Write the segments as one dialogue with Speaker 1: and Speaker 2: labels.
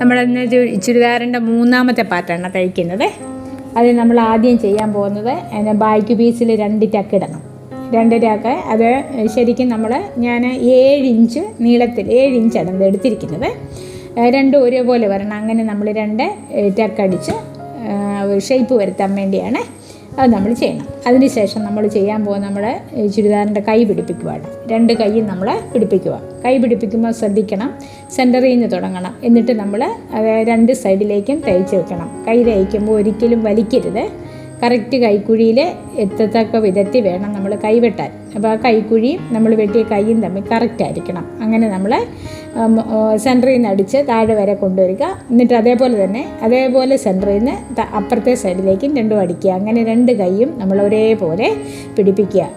Speaker 1: നമ്മളിന്ന് ചുരിദാറിന്റെ മൂന്നാമത്തെ പാർട്ടാണ് തയ്ക്കുന്നത്. അത് നമ്മൾ ആദ്യം ചെയ്യാൻ പോകുന്നത് അതിന്റെ ബാക്ക് പീസിൽ രണ്ട് ഇടണം. രണ്ട് ടക്ക് അത് ശരിക്കും നമ്മൾ ഞാൻ ഏഴ് ഇഞ്ച് നീളത്തിൽ ഏഴ് ഇഞ്ചാണ് ഇത് എടുത്തിരിക്കുന്നത്. രണ്ട് രണ്ടും ഒരേപോലെ വരണം. അങ്ങനെ നമ്മൾ രണ്ട് ടക്കടിച്ച് ഷേപ്പ് വരുത്താൻ വേണ്ടിയാണ്. അത് നമ്മൾ ചെയ്യണം. അതിനുശേഷം നമ്മൾ ചെയ്യാൻ പോകുന്ന നമ്മുടെ ചുരിദാറിന്റെ കൈ പിടിപ്പിക്കുവാണ്. രണ്ട് കൈയും നമ്മൾ പിടിപ്പിക്കുക. കൈ പിടിപ്പിക്കുമ്പോൾ ശ്രദ്ധിക്കണം. സെന്ററിൽ നിന്ന് തുടങ്ങണം. എന്നിട്ട് നമ്മൾ രണ്ട് സൈഡിലേക്കും തയ്ച്ച് വെക്കണം. കൈ തയ്ക്കുമ്പോൾ ഒരിക്കലും വലിക്കരുത്. കറക്റ്റ് കൈക്കുഴിയിൽ എത്തത്തക്ക വിധത്തിൽ വേണം നമ്മൾ കൈവെട്ടാൻ. അപ്പോൾ ആ കൈക്കുഴിയും നമ്മൾ വെട്ടിയ കൈയും തമ്മിൽ കറക്റ്റ് ആയിരിക്കണം. അങ്ങനെ നമ്മൾ സെന്ററിൽ നിന്ന് അടിച്ച് താഴെ വരെ കൊണ്ടുവരിക. എന്നിട്ട് അതേപോലെ തന്നെ അതേപോലെ സെന്ററിൽ നിന്ന് അപ്പുറത്തെ സൈഡിലേക്കും രണ്ടും അടിക്കുക. അങ്ങനെ രണ്ട് കൈയും നമ്മൾ ഒരേപോലെ പിടിപ്പിക്കുക.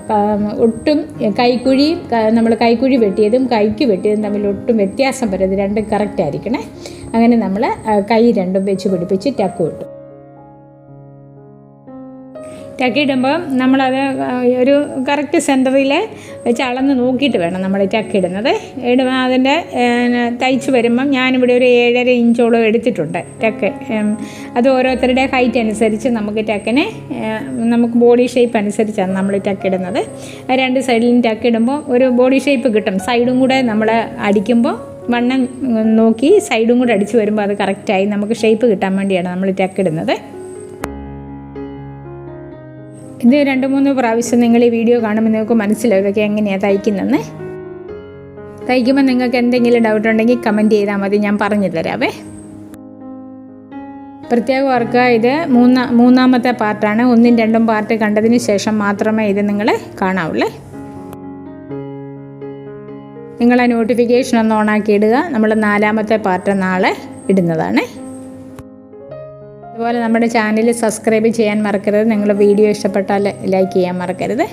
Speaker 1: ഒട്ടും കൈക്കുഴിയും നമ്മൾ കൈക്കുഴി വെട്ടിയതും കൈക്ക് വെട്ടിയതും തമ്മിൽ ഒട്ടും വ്യത്യാസം വരരുത്. രണ്ടും കറക്റ്റ് ആയിരിക്കണേ. അങ്ങനെ നമ്മൾ കൈ രണ്ടും വെച്ച് പിടിപ്പിച്ച് ടക്ക് വിട്ടു. ടക്കിടുമ്പോൾ നമ്മളത് ഒരു കറക്റ്റ് സെന്ററിൽ വെച്ച് അളന്ന് നോക്കിയിട്ട് വേണം നമ്മൾ ടക്കിടുന്നത് ഇടുമ്പോൾ അതിന്റെ തയ്ച്ച് വരുമ്പം ഞാനിവിടെ ഒരു ഏഴര ഇഞ്ചോളം എടുത്തിട്ടുണ്ട് ടക്ക് അത് ഓരോരുത്തരുടെ ഹൈറ്റ് അനുസരിച്ച് നമുക്ക് ടക്കിനെ നമുക്ക് ബോഡി ഷേപ്പ് അനുസരിച്ചാണ് നമ്മൾ ടക്കിടുന്നത് രണ്ട് സൈഡിലും ടക്കിടുമ്പോൾ ഒരു ബോഡി ഷേപ്പ് കിട്ടും. സൈഡും കൂടെ നമ്മൾ അടിക്കുമ്പോൾ വണ്ണം നോക്കി സൈഡും കൂടെ അടിച്ച് വരുമ്പോൾ അത് കറക്റ്റായി നമുക്ക് ഷേപ്പ് കിട്ടാൻ വേണ്ടിയാണ് നമ്മൾ ടക്കിടുന്നത് ഇത് രണ്ട് മൂന്ന് പ്രാവശ്യം നിങ്ങൾ ഈ വീഡിയോ കാണുമ്പോൾ നിങ്ങൾക്ക് മനസ്സിലാവും ഇതൊക്കെ എങ്ങനെയാണ് തയ്ക്കുന്നതെന്ന്. തയ്ക്കുമ്പോൾ നിങ്ങൾക്ക് എന്തെങ്കിലും ഡൗട്ട് ഉണ്ടെങ്കിൽ കമന്റ് ചെയ്താൽ മതി ഞാൻ പറഞ്ഞു തരാവേ. പ്രത്യേകം ഓർക്കുക ഇത് മൂന്നാ മൂന്നാമത്തെ പാർട്ടാണ് ഒന്നും രണ്ടും പാർട്ട് കണ്ടതിന് ശേഷം മാത്രമേ ഇത് നിങ്ങൾ കാണാവുള്ളേ. നിങ്ങളെ നോട്ടിഫിക്കേഷൻ ഒന്ന് ഓണാക്കി ഇടുക. നമ്മൾ നാലാമത്തെ പാർട്ട് നാളെ ഇടുന്നതാണ്. അതുപോലെ നമ്മുടെ ചാനൽ സബ്സ്ക്രൈബ് ചെയ്യാൻ മറക്കരുത്. നിങ്ങളുടെ വീഡിയോ ഇഷ്ടപ്പെട്ടാൽ ലൈക്ക് ചെയ്യാൻ മറക്കരുത്.